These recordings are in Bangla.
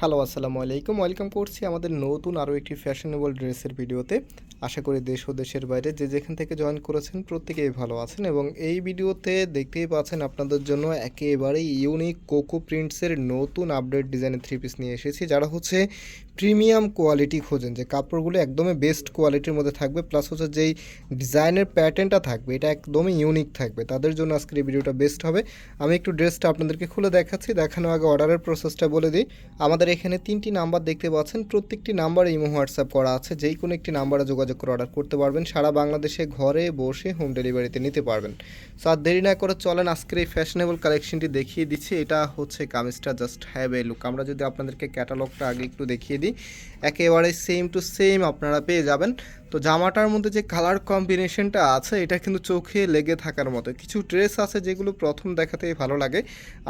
হ্যালো আসসালামু আলাইকুম। ওয়েলকাম করছি আমাদের নতুন আরও একটি ফ্যাশনেবল ড্রেসের ভিডিওতে। আশা করি দেশ ও দেশের বাইরে যে যেখান থেকে জয়েন করেছেন প্রত্যেকেই ভালো আছেন এবং এই ভিডিওতে দেখতেই পাচ্ছেন আপনাদের জন্য একেবারে ইউনিক কোকো প্রিন্টসের নতুন আপডেট ডিজাইনের থ্রি পিস নিয়ে এসেছি, যারা হচ্ছে প্রিমিয়াম কোয়ালিটি খোঁজেন, যে কাপড়গুলো একদমই বেস্ট কোয়ালিটির মধ্যে থাকবে প্লাস হচ্ছে যেই ডিজাইনের প্যাটার্নটা থাকবে, এটা একদমই ইউনিক থাকবে, তাদের জন্য আজকের এই ভিডিওটা বেস্ট হবে। আমি একটু ড্রেসটা আপনাদেরকে খুলে দেখাচ্ছি, দেখানোর আগে অর্ডারের প্রসেসটা বলে দিই। আমাদের এখানে তিনটি নাম্বার দেখতে পাচ্ছেন, প্রত্যেকটি নাম্বারে ইমো হোয়াটসঅ্যাপ করা আছে যেই কোনো একটি নাম্বারে যোগাযোগ করে অর্ডার করতে পারবেন। সারা বাংলাদেশে ঘরে বসে হোম ডেলিভারিতে নিতে পারবেন। সো আর দেরি না করে চলেন, আজকের এই ফ্যাশনেবল কালেকশনটি দেখিয়ে দিচ্ছি। এটা হচ্ছে কামিজটা জাস্ট হ্যাভ এ লুক আমরা যদি আপনাদেরকে ক্যাটালগটা আগে একটু দেখিয়ে দিই, একেবারে সেম টু সেম আপনারা পেয়ে যাবেন। তো জামাটার মধ্যে যে কালার কম্বিনেশনটা আছে, এটা কিন্তু চোখে লেগে থাকার মতো। কিছু ড্রেস আছে যেগুলো প্রথম দেখাতেই ভালো লাগে।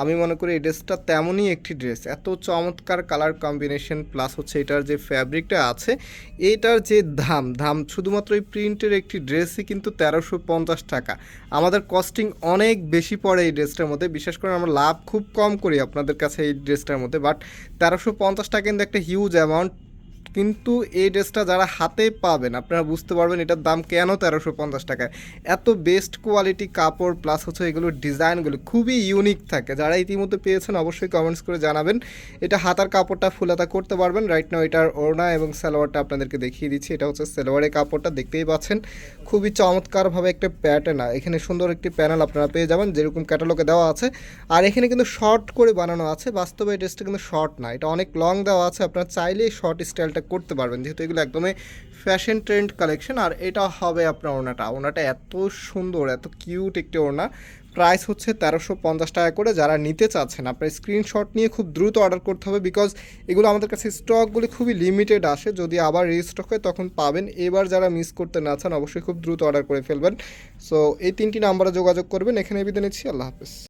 আমি মনে করি এই ড্রেসটা তেমনই একটি ড্রেস এত চমৎকার কালার কম্বিনেশন প্লাস হচ্ছে এটার যে ফ্যাব্রিকটা আছে, এটার যে দাম দাম শুধুমাত্র এই প্রিন্টের একটি ড্রেসই কিন্তু তেরোশো পঞ্চাশ টাকা। আমাদের কস্টিং অনেক বেশি পড়ে এই ড্রেসটার মধ্যে। বিশেষ করে আমরা লাভ খুব কম করি আপনাদের কাছে এই ড্রেসটার মধ্যে বাট তেরোশো পঞ্চাশ টাকা কিন্তু একটা হিউজ অ্যামাউন্ট কিন্তু এই ড্রেসটা যারা হাতে পাবেন, আপনারা বুঝতে পারবেন এটার দাম কেন তেরোশো পঞ্চাশ টাকায়। এত বেস্ট কোয়ালিটি কাপড় প্লাস হচ্ছে এগুলোর ডিজাইনগুলো খুবই ইউনিক থাকে। যারা ইতিমধ্যে পেয়েছেন অবশ্যই কমেন্টস করে জানাবেন। এটা হাতার কাপড়টা ফুলাতা করতে পারবেন। রাইট নাও এটার ওড়না এবং সালোয়ারটা আপনাদেরকে দেখিয়ে দিচ্ছি। এটা হচ্ছে সালোয়ারের কাপড়টা, দেখতেই পাচ্ছেন। খুবই চমৎকারভাবে একটা প্যাটার্ন এখানে সুন্দর একটি প্যানেল আপনারা পেয়ে যাবেন। যেরকম ক্যাটালগে দেওয়া আছে। আর এখানে কিন্তু শর্ট করে বানানো আছে। বাস্তবে এই ড্রেসটা কিন্তু শর্ট না। এটা অনেক লং দেওয়া আছে। আপনারা চাইলেই শর্ট স্টাইলটা করতে পারবেন। যেহেতু এগুলো একদমই ফ্যাশন ট্রেন্ড কালেকশন আর এটা হবে আপনার ওনাটা ওড়নাটা এত সুন্দর, এত কিউট একটি ওড়না। প্রাইস হচ্ছে তেরোশো পঞ্চাশ টাকা করে। যারা নিতে চাচ্ছেন, আপনার স্ক্রিনশট নিয়ে খুব দ্রুত অর্ডার করতে হবে বিকজ এগুলো আমাদের কাছে স্টকগুলি খুবই লিমিটেড আসে। যদি আবার রিস্টক হয়, তখন পাবেন। এবার যারা মিস করতে না চান, অবশ্যই খুব দ্রুত অর্ডার করে ফেলবেন। সো এই তিনটি নাম্বারে যোগাযোগ করবেন। এখানে বিদায় নিচ্ছি। আল্লাহ হাফেজ।